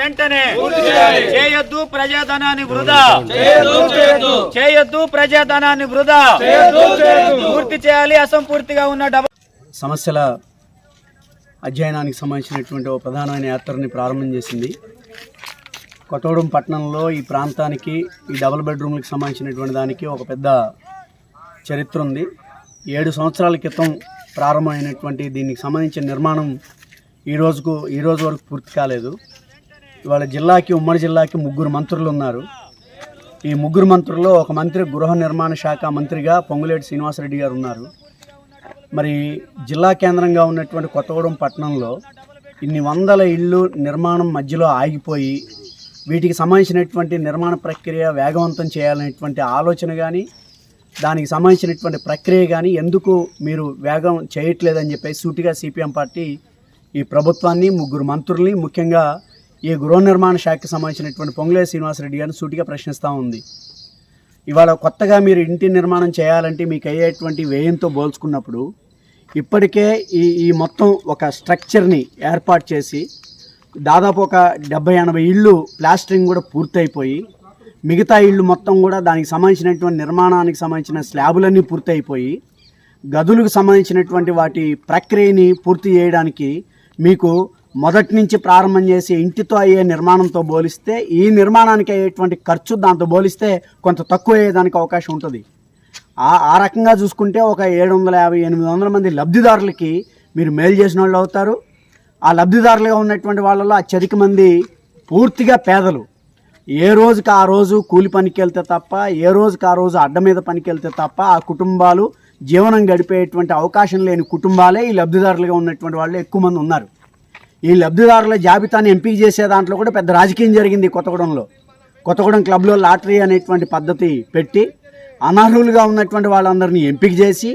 వెంటనే చేయొద్దు ప్రజాధనాన్ని వృధా. చేయొద్దు ప్రజాధనాన్ని వృధా. పూర్తి చేయాలి అసంపూర్తిగా ఉన్న డబల్ సమస్యల అధ్యయనానికి సంబంధించినటువంటి ఒక ప్రధానమైన యాత్రని ప్రారంభం చేసింది. కొత్తగూడెం పట్టణంలో ఈ ప్రాంతానికి ఈ డబుల్ బెడ్రూమ్లకు సంబంధించినటువంటి దానికి ఒక పెద్ద చరిత్ర ఉంది. ఏడు సంవత్సరాల క్రితం ప్రారంభమైనటువంటి దీనికి సంబంధించిన నిర్మాణం ఈ రోజుకు ఈ రోజు వరకు పూర్తి కాలేదు. ఇవాళ జిల్లాకి ఉమ్మడి జిల్లాకి ముగ్గురు మంత్రులు ఉన్నారు. ఈ ముగ్గురు మంత్రుల్లో ఒక మంత్రి గృహ నిర్మాణ శాఖ మంత్రిగా పొంగులేటి శ్రీనివాసరెడ్డి గారు ఉన్నారు. మరి జిల్లా కేంద్రంగా ఉన్నటువంటి కొత్తగూడెం పట్టణంలో ఇన్ని వందల ఇళ్ళు నిర్మాణం మధ్యలో ఆగిపోయి వీటికి సంబంధించినటువంటి నిర్మాణ ప్రక్రియ వేగవంతం చేయాలనేటువంటి ఆలోచన కానీ దానికి సంబంధించినటువంటి ప్రక్రియ కానీ ఎందుకు మీరు వేగం చేయట్లేదని చెప్పేసి సూటిగా సిపిఎం పార్టీ ఈ ప్రభుత్వాన్ని ముగ్గురు మంత్రుల్ని ముఖ్యంగా ఈ గృహ నిర్మాణ శాఖకి సంబంధించినటువంటి పొంగులే శ్రీనివాసరెడ్డి గారిని సూటిగా ప్రశ్నిస్తూ ఉంది. ఇవాళ కొత్తగా మీరు ఇంటి నిర్మాణం చేయాలంటే మీకు అయ్యేటువంటి వ్యయంతో పోల్చుకున్నప్పుడు ఇప్పటికే ఈ ఈ మొత్తం ఒక స్ట్రక్చర్ని ఏర్పాటు చేసి దాదాపు ఒక డెబ్బై ఎనభై ఇళ్ళు ప్లాస్టరింగ్ కూడా పూర్తయిపోయి మిగతా ఇళ్ళు మొత్తం కూడా దానికి సంబంధించినటువంటి నిర్మాణానికి సంబంధించిన స్లాబులన్నీ పూర్తయిపోయి గదులకు సంబంధించినటువంటి వాటి ప్రక్రియని పూర్తి చేయడానికి మీకు మొదటి నుంచి ప్రారంభం చేసి ఇంటితో అయ్యే నిర్మాణంతో పోలిస్తే ఈ నిర్మాణానికి అయ్యేటువంటి ఖర్చు దాంతో పోలిస్తే కొంత తక్కువ అయ్యేదానికి అవకాశం ఉంటుంది. ఆ ఆ రకంగా చూసుకుంటే ఒక ఏడు వందల యాభై ఎనిమిది వందల మంది లబ్ధిదారులకి మీరు మేలు చేసిన వాళ్ళు అవుతారు. ఆ లబ్ధిదారులుగా ఉన్నటువంటి వాళ్ళలో అత్యధిక మంది పూర్తిగా పేదలు. ఏ రోజుకి ఆ రోజు కూలి పనికి వెళ్తే తప్ప ఏ రోజుకి ఆ రోజు అడ్డ మీద పనికి వెళ్తే తప్ప ఆ కుటుంబాలు జీవనం గడిపేటువంటి అవకాశం లేని కుటుంబాలే ఈ లబ్ధిదారులుగా ఉన్నటువంటి వాళ్ళు ఎక్కువ మంది ఉన్నారు. ఈ లబ్ధిదారుల జాబితాను ఎంపిక చేసే దాంట్లో కూడా పెద్ద రాజకీయం జరిగింది కొత్తగూడెంలో. కొత్తగూడెం క్లబ్లో లాటరీ అనేటువంటి పద్ధతి పెట్టి అనర్హులుగా ఉన్నటువంటి వాళ్ళందరినీ ఎంపిక చేసి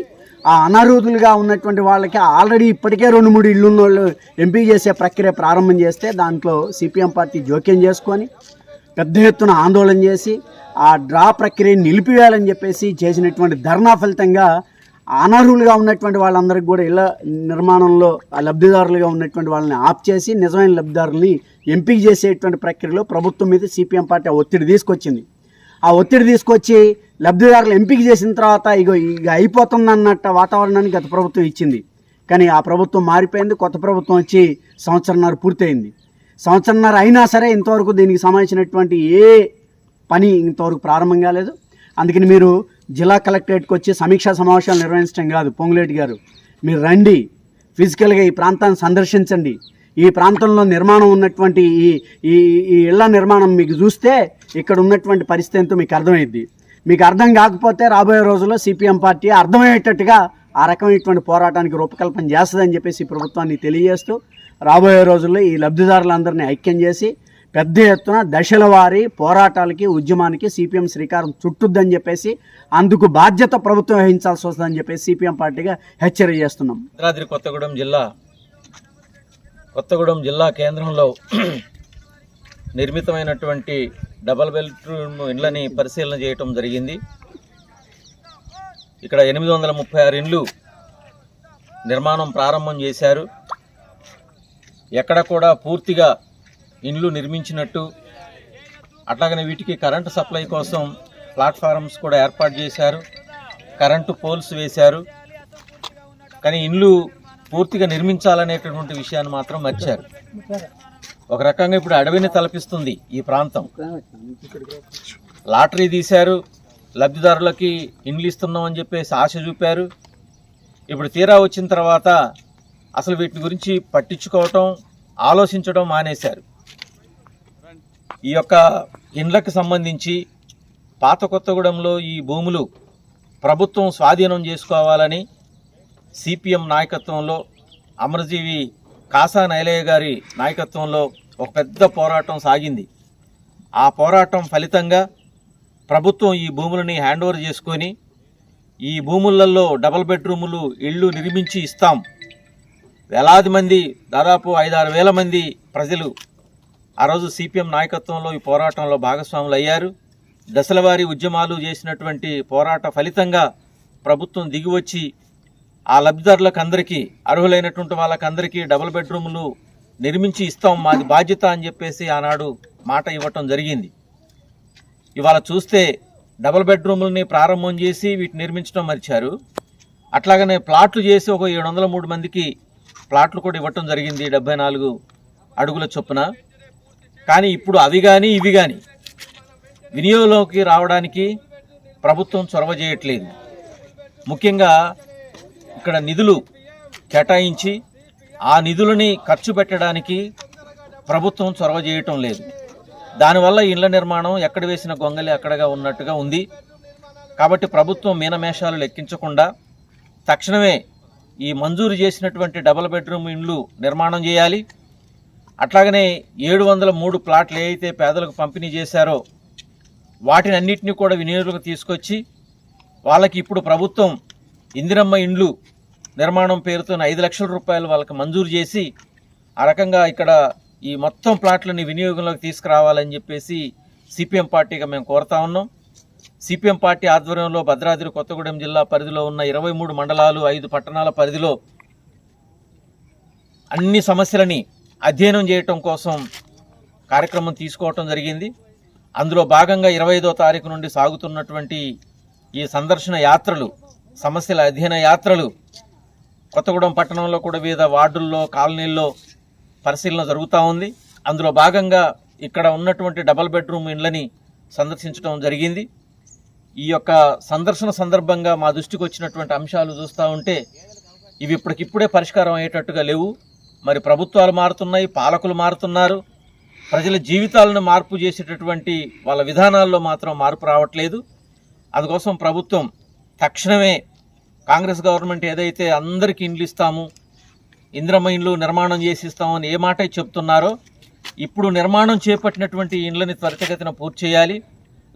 ఆ అనర్హులుగా ఉన్నటువంటి వాళ్ళకి ఆల్రెడీ ఇప్పటికే రెండు మూడు ఇళ్ళు వాళ్ళు ఎంపిక చేసే ప్రక్రియ ప్రారంభం చేస్తే దాంట్లో సిపిఎం పార్టీ జోక్యం చేసుకొని పెద్ద ఎత్తున ఆందోళన చేసి ఆ డ్రా ప్రక్రియను నిలిపివేయాలని చెప్పేసి చేసినటువంటి ధర్నా ఫలితంగా అనర్హులుగా ఉన్నటువంటి వాళ్ళందరికీ కూడా ఇళ్ళ నిర్మాణంలో ఆ లబ్ధిదారులుగా ఉన్నటువంటి వాళ్ళని ఆప్ చేసి నిజమైన లబ్ధిదారుల్ని ఎంపిక చేసేటువంటి ప్రక్రియలో ప్రభుత్వం మీద సిపిఎం పార్టీ ఒత్తిడి తీసుకొచ్చింది. ఆ ఒత్తిడి తీసుకొచ్చి లబ్ధిదారులు ఎంపిక చేసిన తర్వాత ఇగో ఇక అయిపోతుందన్నట్టు వాతావరణాన్ని గత ప్రభుత్వం ఇచ్చింది. కానీ ఆ ప్రభుత్వం మారిపోయింది కొత్త ప్రభుత్వం వచ్చి సంవత్సరంన్నర పూర్తయింది. సంవత్సరంన్నర అయినా సరే ఇంతవరకు దీనికి సంబంధించినటువంటి ఏ పని ఇంతవరకు ప్రారంభం కాలేదు. అందుకని మీరు జిల్లా కలెక్టరేట్కి వచ్చి సమీక్షా సమావేశాలు నిర్వహించడం కాదు. పొంగులేటి గారు మీరు రండి. ఫిజికల్గా ఈ ప్రాంతాన్ని సందర్శించండి. ఈ ప్రాంతంలో నిర్మాణం ఉన్నటువంటి ఈ ఈ ఈ ఇళ్ళ నిర్మాణం మీకు చూస్తే ఇక్కడ ఉన్నటువంటి పరిస్థితి ఎంతో మీకు అర్థమైద్ది. మీకు అర్థం కాకపోతే రాబోయే రోజుల్లో సిపిఎం పార్టీ అర్థమయ్యేటట్టుగా ఆ రకమైనటువంటి పోరాటానికి రూపకల్పన చేస్తుందని చెప్పేసి ఈ ప్రభుత్వాన్ని తెలియజేస్తూ రాబోయే రోజుల్లో ఈ లబ్ధిదారులందరినీ ఐక్యం చేసి పెద్ద ఎత్తున దశల వారి పోరాటాలకి ఉద్యమానికి సిపిఎం శ్రీకారం చుట్టుద్దని చెప్పేసి అందుకు బాధ్యత ప్రభుత్వం వహించాల్సి వస్తుందని చెప్పేసి సిపిఎం పార్టీగా హెచ్చరిక చేస్తున్నాం. భద్రాద్రి కొత్తగూడెం జిల్లా కొత్తగూడెం జిల్లా కేంద్రంలో నిర్మితమైనటువంటి డబల్ బెడ్రూమ్ ఇండ్లని పరిశీలన చేయటం జరిగింది. ఇక్కడ ఎనిమిది వందల ముప్పై ఆరు ఇండ్లు నిర్మాణం ప్రారంభం చేశారు. ఎక్కడ కూడా పూర్తిగా ఇండ్లు నిర్మించినట్టు అట్లాగనే వీటికి కరెంటు సప్లై కోసం ప్లాట్ఫారమ్స్ కూడా ఏర్పాటు చేశారు. కరెంటు పోల్స్ వేశారు. కానీ ఇండ్లు పూర్తిగా నిర్మించాలనేటటువంటి విషయాన్ని మాత్రం మర్చారు. ఒక రకంగా ఇప్పుడు అడవిని తలపిస్తుంది ఈ ప్రాంతం. లాటరీ తీశారు. లబ్ధిదారులకి ఇండ్లు ఇస్తున్నామని చెప్పేసి ఆశ చూపారు. ఇప్పుడు తీరా వచ్చిన తర్వాత అసలు వీటి గురించి పట్టించుకోవటం ఆలోచించడం మానేశారు. ఈ యొక్క ఇండ్లకు సంబంధించి పాత కొత్తగూడెంలో ఈ భూములు ప్రభుత్వం స్వాధీనం చేసుకోవాలని సిపిఎం నాయకత్వంలో అమరజీవి కాసా నైలయ్య గారి నాయకత్వంలో ఒక పెద్ద పోరాటం సాగింది. ఆ పోరాటం ఫలితంగా ప్రభుత్వం ఈ భూములని హ్యాండ్ ఓవర్ చేసుకొని ఈ భూములలో డబల్ బెడ్రూములు ఇళ్ళు నిర్మించి ఇస్తాం. వేలాది మంది దాదాపు ఐదారు వేల మంది ప్రజలు ఆ రోజు సిపిఎం నాయకత్వంలో ఈ పోరాటంలో భాగస్వాములు అయ్యారు. దశలవారీ ఉద్యమాలు చేసినటువంటి పోరాట ఫలితంగా ప్రభుత్వం దిగివచ్చి ఆ లబ్ధిదారులకు అందరికీ అర్హులైనటువంటి వాళ్ళకందరికీ డబుల్ బెడ్రూములు నిర్మించి ఇస్తాం మాది బాధ్యత అని చెప్పేసి ఆనాడు మాట ఇవ్వటం జరిగింది. ఇవాళ చూస్తే డబుల్ బెడ్రూములని ప్రారంభం చేసి వీటిని నిర్మించడం మరిచారు. అట్లాగనే ప్లాట్లు చేసి ఒక ఏడు వందల మూడు మందికి ప్లాట్లు కూడా ఇవ్వటం జరిగింది డెబ్బై నాలుగు అడుగుల చొప్పున. కానీ ఇప్పుడు అవి కానీ ఇవి కానీ వినియోగంలోకి రావడానికి ప్రభుత్వం చొరవ చేయట్లేదు. ముఖ్యంగా ఇక్కడ నిధులు కేటాయించి ఆ నిధులని ఖర్చు పెట్టడానికి ప్రభుత్వం చొరవ చేయటం లేదు. దానివల్ల ఇళ్ళ నిర్మాణం ఎక్కడ వేసిన గొంగలి అక్కడగా ఉన్నట్టుగా ఉంది. కాబట్టి ప్రభుత్వం మీనమేషాలు లెక్కించకుండా తక్షణమే ఈ మంజూరు చేసినటువంటి డబుల్ బెడ్రూమ్ ఇండ్లు నిర్మాణం చేయాలి. అట్లాగనే ఏడు వందల మూడు ప్లాట్లు ఏవైతే పేదలకు పంపిణీ చేశారో వాటిని అన్నిటిని కూడా వినియోగంలోకి తీసుకొచ్చి వాళ్ళకి ఇప్పుడు ప్రభుత్వం ఇందిరమ్మ ఇండ్లు నిర్మాణం పేరుతో ఐదు లక్షల రూపాయలు వాళ్ళకి మంజూరు చేసి ఆ రకంగా ఇక్కడ ఈ మొత్తం ప్లాట్లని వినియోగంలోకి తీసుకురావాలని చెప్పేసి సిపిఎం పార్టీగా మేము కోరుతా ఉన్నాం. సిపిఎం పార్టీ ఆధ్వర్యంలో భద్రాద్రి కొత్తగూడెం జిల్లా పరిధిలో ఉన్న ఇరవై మూడు మండలాలు ఐదు పట్టణాల పరిధిలో అన్ని సమస్యలని అధ్యయనం చేయటం కోసం కార్యక్రమం తీసుకోవటం జరిగింది. అందులో భాగంగా ఇరవై ఐదో తారీఖు నుండి సాగుతున్నటువంటి ఈ సందర్శన యాత్రలు సమస్యల అధ్యయన యాత్రలు కొత్తగూడెం పట్టణంలో కూడా వివిధ వార్డుల్లో కాలనీల్లో పరిశీలన జరుగుతూ ఉంది. అందులో భాగంగా ఇక్కడ ఉన్నటువంటి డబల్ బెడ్రూమ్ ఇండ్లని సందర్శించడం జరిగింది. ఈ యొక్క సందర్శన సందర్భంగా మా దృష్టికి వచ్చినటువంటి అంశాలు చూస్తూ ఉంటే ఇవి ఇప్పటికిప్పుడే పరిష్కారం అయ్యేటట్టుగా లేవు. మరి ప్రభుత్వాలు మారుతున్నాయి పాలకులు మారుతున్నారు. ప్రజల జీవితాలను మార్పు చేసేటటువంటి వాళ్ళ విధానాల్లో మాత్రం మార్పు రావట్లేదు. అందుకోసం ప్రభుత్వం తక్షణమే కాంగ్రెస్ గవర్నమెంట్ ఏదైతే అందరికీ ఇండ్లు ఇస్తాము ఇంద్రమ ఇండ్లు నిర్మాణం చేసిస్తామని ఏ మాట చెప్తున్నారో ఇప్పుడు నిర్మాణం చేపట్టినటువంటి ఇండ్లని త్వరితగతిన పూర్తి చేయాలి.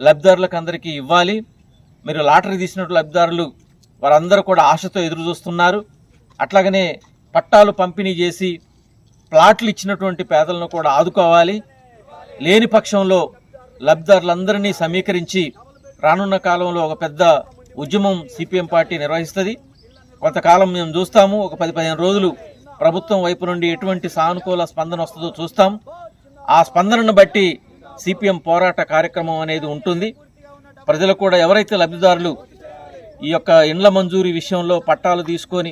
లబ్ధిదారులకు అందరికీ ఇవ్వాలి. మీరు లాటరీ తీసినట్టు లబ్ధిదారులు వారందరూ కూడా ఆశతో ఎదురు చూస్తున్నారు అట్లాగనే పట్టాలు పంపిణీ చేసి ప్లాట్లు ఇచ్చినటువంటి పేదలను కూడా ఆదుకోవాలి. లేని పక్షంలో లబ్ధిదారులందరినీ సమీకరించి రానున్న కాలంలో ఒక పెద్ద ఉద్యమం సిపిఎం పార్టీ నిర్వహిస్తుంది. కొంతకాలం మేము చూస్తాము. ఒక పది పదిహేను రోజులు ప్రభుత్వం వైపు నుండి ఎటువంటి సానుకూల స్పందన వస్తుందో చూస్తాం. ఆ స్పందనను బట్టి సిపిఎం పోరాట కార్యక్రమం అనేది ఉంటుంది. ప్రజలు కూడా ఎవరైతే లబ్ధిదారులు ఈ యొక్క ఇండ్ల మంజూరీ విషయంలో పట్టాలు తీసుకొని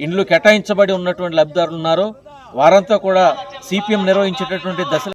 ఇండ్లు కేటాయించబడి ఉన్నటువంటి లబ్ధిదారులు ఉన్నారో వారంతా కూడా సిపిఎం నిర్వహించేటటువంటి దశ